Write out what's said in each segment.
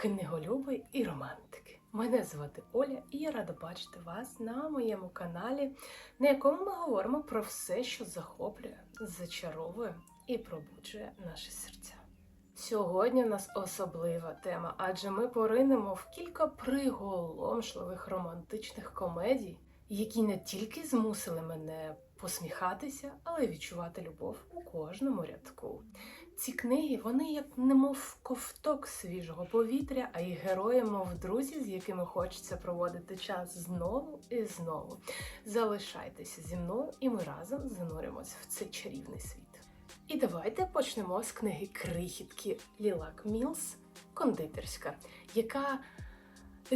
книголюби і романтики. Мене звати Оля, і я рада бачити вас на моєму каналі, на якому ми говоримо про все, що захоплює, зачаровує і пробуджує наші серця. Сьогодні у нас особлива тема, адже ми поринемо в кілька приголомшливих романтичних комедій, які не тільки змусили мене посміхатися, але відчувати любов у кожному рядку. Ці книги, вони як немов ковток свіжого повітря, а й герої, мов друзі, з якими хочеться проводити час знову і знову. Залишайтеся зі мною, і ми разом зануримось в цей чарівний світ. І давайте почнемо з книги Крихітки Лілак Мілс Кондитерська, яка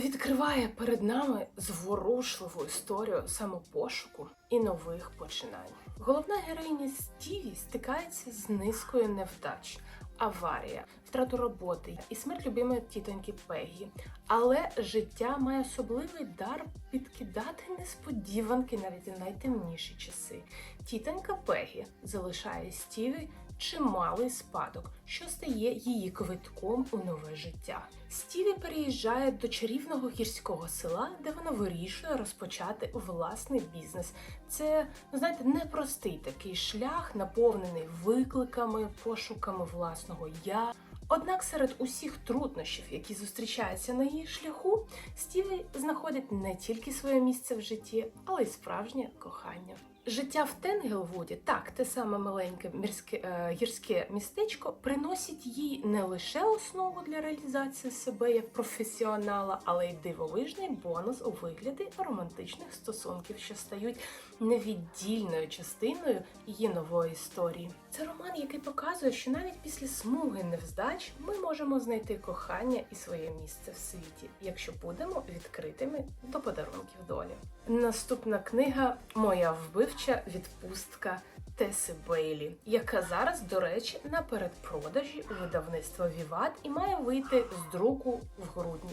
відкриває перед нами зворушливу історію самопошуку і нових починань. Головна героїня Стіві стикається з низкою невдач. Аварія, втрату роботи і смерть любимої тітоньки Пегі. Але життя має особливий дар підкидати несподіванки навіть у найтемніші часи. Тітонька Пегі залишає Стіві чималий спадок, що стає її квитком у нове життя. Стіві переїжджає до чарівного гірського села, де вона вирішує розпочати власний бізнес. Це, ну знаєте, непростий такий шлях, наповнений викликами, пошуками власного я. Однак серед усіх труднощів, які зустрічаються на її шляху, Стіві знаходить не тільки своє місце в житті, але й справжнє кохання. Життя в Тенгелвуді, так, те саме маленьке мірське, е, гірське містечко, приносить їй не лише основу для реалізації себе як професіонала, але й дивовижний бонус у вигляді романтичних стосунків, що стають невіддільною частиною її нової історії. Це роман, який показує, що навіть після смуги невздач ми можемо знайти кохання і своє місце в світі, якщо будемо відкритими до подарунків долі. Наступна книга Моя вбивча відпустка Теси Бейлі, яка зараз, до речі, на передпродажі видавництва Віват і має вийти з друку в грудні.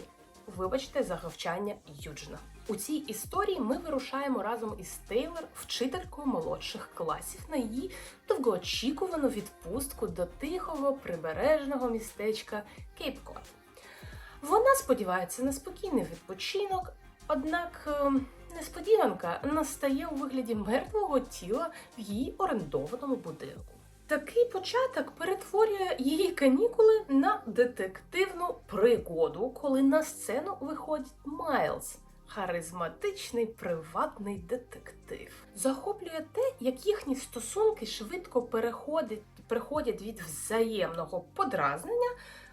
Вибачте за гавчання Юджина. У цій історії ми вирушаємо разом із Тейлор, вчителькою молодших класів, на її довгоочікувану відпустку до тихого прибережного містечка Кейп-Кот. Вона сподівається на спокійний відпочинок, однак ем, несподіванка настає у вигляді мертвого тіла в її орендованому будинку. Такий початок перетворює її канікули на детективну пригоду, коли на сцену виходить Майлз. Харизматичний приватний детектив захоплює те, як їхні стосунки швидко переходять, переходять від взаємного подразнення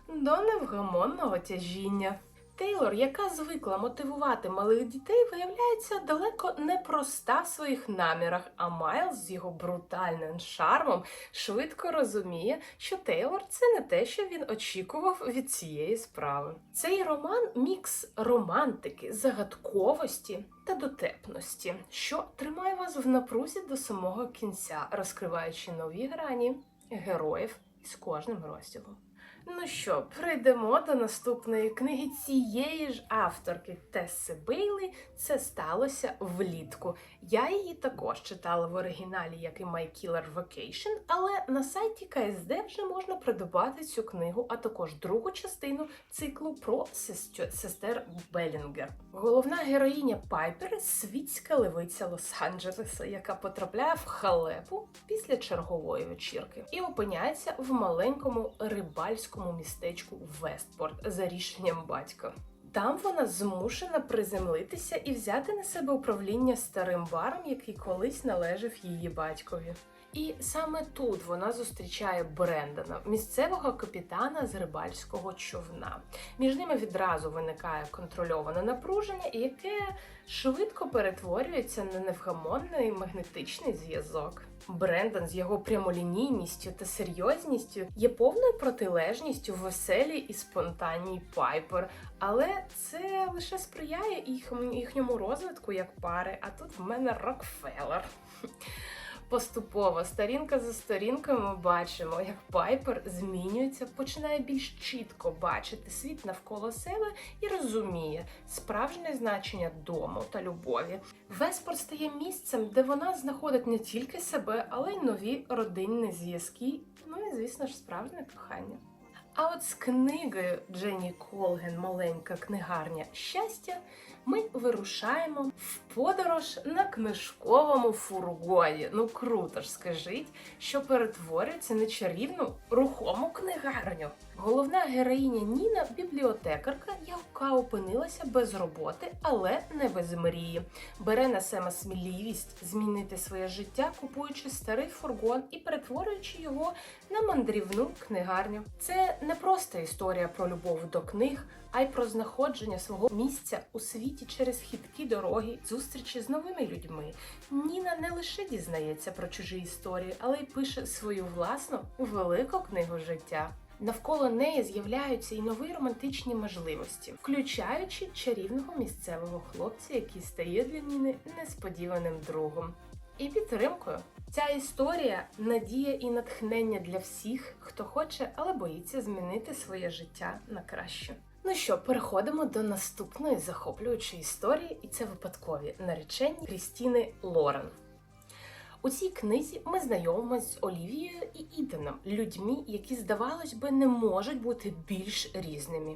до невгамонного тяжіння. Тейлор, яка звикла мотивувати малих дітей, виявляється далеко не проста в своїх намірах, а Майлз з його брутальним шармом швидко розуміє, що Тейлор це не те, що він очікував від цієї справи. Цей роман мікс романтики, загадковості та дотепності, що тримає вас в напрузі до самого кінця, розкриваючи нові грані героїв з кожним розділом. Ну що, прийдемо до наступної книги цієї ж авторки Тесси Бейлі. Це сталося влітку. Я її також читала в оригіналі, як і My Killer Vacation, але на сайті КСД вже можна придбати цю книгу, а також другу частину циклу про сестер Белінгер. Головна героїня Пайпер світська левиця Лос-Анджелеса, яка потрапляє в халепу після чергової вечірки і опиняється в маленькому рибальському містечку Вестпорт за рішенням батька. Там вона змушена приземлитися і взяти на себе управління старим баром, який колись належав її батькові. І саме тут вона зустрічає Брендана, місцевого капітана з рибальського човна. Між ними відразу виникає контрольоване напруження, яке швидко перетворюється на невгамонний магнетичний зв'язок. Брендан з його прямолінійністю та серйозністю є повною протилежністю веселій і спонтанній Пайпер, але це лише сприяє їхньому розвитку як пари. А тут в мене Рокфеллер. Поступово, сторінка за сторінкою, ми бачимо, як Пайпер змінюється, починає більш чітко бачити світ навколо себе і розуміє справжнє значення дому та любові. Веспор стає місцем, де вона знаходить не тільки себе, але й нові родинні зв'язки. Ну і звісно ж, справжнє кохання. А от з книгою Дженні Колген Маленька книгарня щастя ми вирушаємо в подорож на книжковому фургоні. Ну круто ж скажіть, що перетворюється на чарівну рухому книгарню. Головна героїня Ніна бібліотекарка, яка опинилася без роботи, але не без мрії. Бере на себе сміливість змінити своє життя, купуючи старий фургон і перетворюючи його на мандрівну книгарню. Це не просто історія про любов до книг, а й про знаходження свого місця у світі через хиткі дороги, зустрічі з новими людьми. Ніна не лише дізнається про чужі історії, але й пише свою власну велику книгу життя. Навколо неї з'являються і нові романтичні можливості, включаючи чарівного місцевого хлопця, який стає для Ніни несподіваним другом. І підтримкою. Ця історія надія і натхнення для всіх, хто хоче, але боїться змінити своє життя на краще. Ну що, переходимо до наступної захоплюючої історії, і це випадкові наречені Крістіни Лорен. У цій книзі ми знайомимося з Олівією і Іденом, людьми, які, здавалось би, не можуть бути більш різними.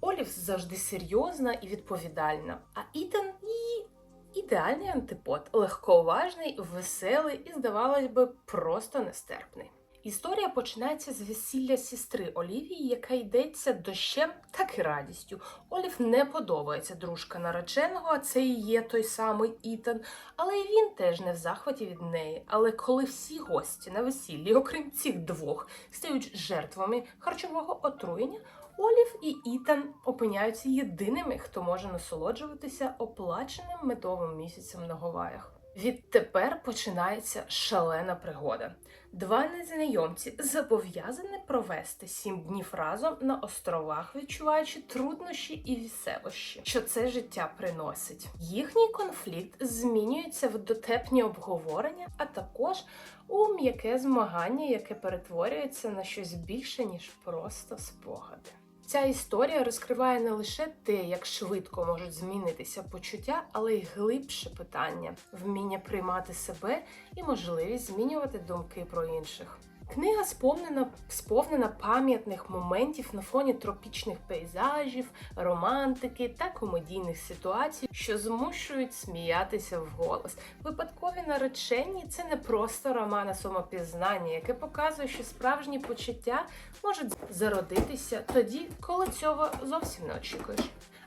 Олів завжди серйозна і відповідальна, а Іден ідеальний антипод, легковажний, веселий і, здавалось би, просто нестерпний. Історія починається з весілля сестри Олівії, яка йдеться дощем, так і радістю. Олів не подобається дружка нареченого, а це і є той самий Ітан, але і він теж не в захваті від неї. Але коли всі гості на весіллі, окрім цих двох, стають жертвами харчового отруєння, Олів і Ітан опиняються єдиними, хто може насолоджуватися оплаченим медовим місяцем на Гаваях. Відтепер починається шалена пригода. Два незнайомці зобов'язані провести сім днів разом на островах, відчуваючи труднощі і веселощі, що це життя приносить. Їхній конфлікт змінюється в дотепні обговорення, а також у м'яке змагання, яке перетворюється на щось більше ніж просто спогади. Ця історія розкриває не лише те, як швидко можуть змінитися почуття, але й глибше питання, вміння приймати себе і можливість змінювати думки про інших. Книга сповнена, сповнена пам'ятних моментів на фоні тропічних пейзажів, романтики та комедійних ситуацій, що змушують сміятися вголос. Випадкові наречені це не просто роман самопізнання, яке показує, що справжні почуття можуть зародитися тоді, коли цього зовсім не очікуєш.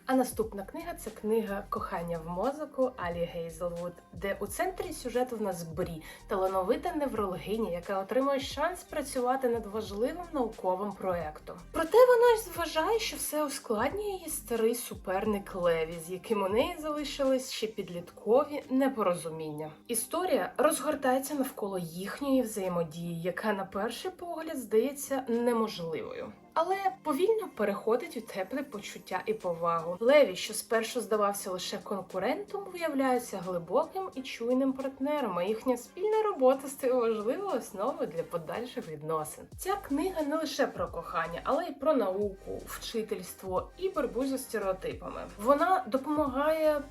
А наступна книга це книга Кохання в мозоку Алі Гейзелвуд, де у центрі сюжету в нас Брі, талановита неврологиня, яка отримує шанс працювати над важливим науковим проектом. Проте вона вважає, що все ускладнює її старий суперник Леві, з яким у неї залишились ще підліткові непорозуміння. Історія розгортається навколо їхньої взаємодії, яка на перший погляд здається неможливою. Але повільно переходить у тепле почуття і повагу. Леві, що спершу здавався лише конкурентом, виявляється глибоким і чуйним партнером. А їхня спільна робота стає важливою основою для подальших відносин. Ця книга не лише про кохання, але й про науку, вчительство і боротьбу зі стереотипами. Вона допомагає.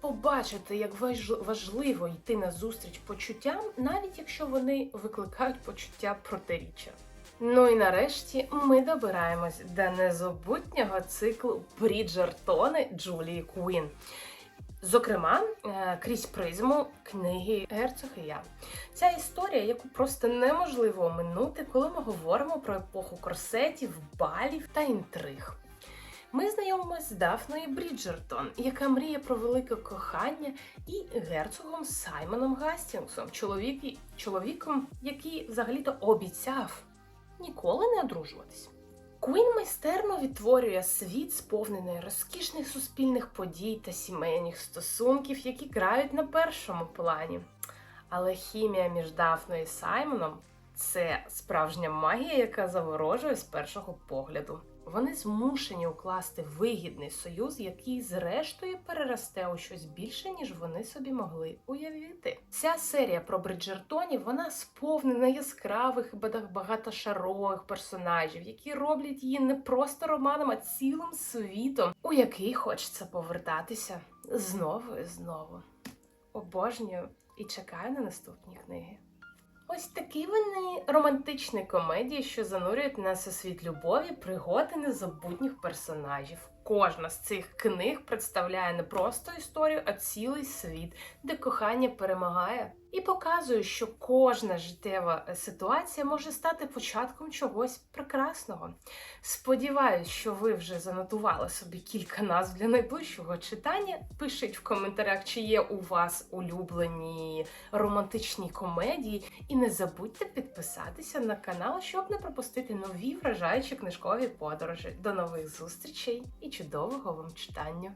Побачити, як важ- важливо йти на зустріч почуттям, навіть якщо вони викликають почуття протиріччя. Ну і нарешті ми добираємось до незабутнього циклу Бріджертони Джулії Куін. Зокрема, е, крізь призму книги Герцог і я. Ця історія, яку просто неможливо оминути, коли ми говоримо про епоху корсетів, балів та інтриг. Ми знайомимося з Дафною Бріджертон, яка мріє про велике кохання, і герцогом Саймоном Гастінгсом, чоловік, чоловіком, який взагалі-то обіцяв ніколи не одружуватись. Куін майстерно відтворює світ, сповнений розкішних суспільних подій та сімейних стосунків, які грають на першому плані. Але хімія між Дафною і Саймоном це справжня магія, яка заворожує з першого погляду. Вони змушені укласти вигідний союз, який зрештою переросте у щось більше, ніж вони собі могли уявити. Ця серія про Бриджертонів вона сповнена яскравих багатошарових персонажів, які роблять її не просто романом, а цілим світом, у який хочеться повертатися знову і знову. Обожнюю і чекаю на наступні книги. Ось такі вони романтичні комедії, що занурюють нас у світ любові, пригоди незабутніх персонажів. Кожна з цих книг представляє не просто історію, а цілий світ, де кохання перемагає, і показує, що кожна життєва ситуація може стати початком чогось прекрасного. Сподіваюсь, що ви вже занотували собі кілька назв для найближчого читання. Пишіть в коментарях, чи є у вас улюблені романтичні комедії, і не забудьте підписатися на канал, щоб не пропустити нові вражаючі книжкові подорожі. До нових зустрічей і чудового вам читання!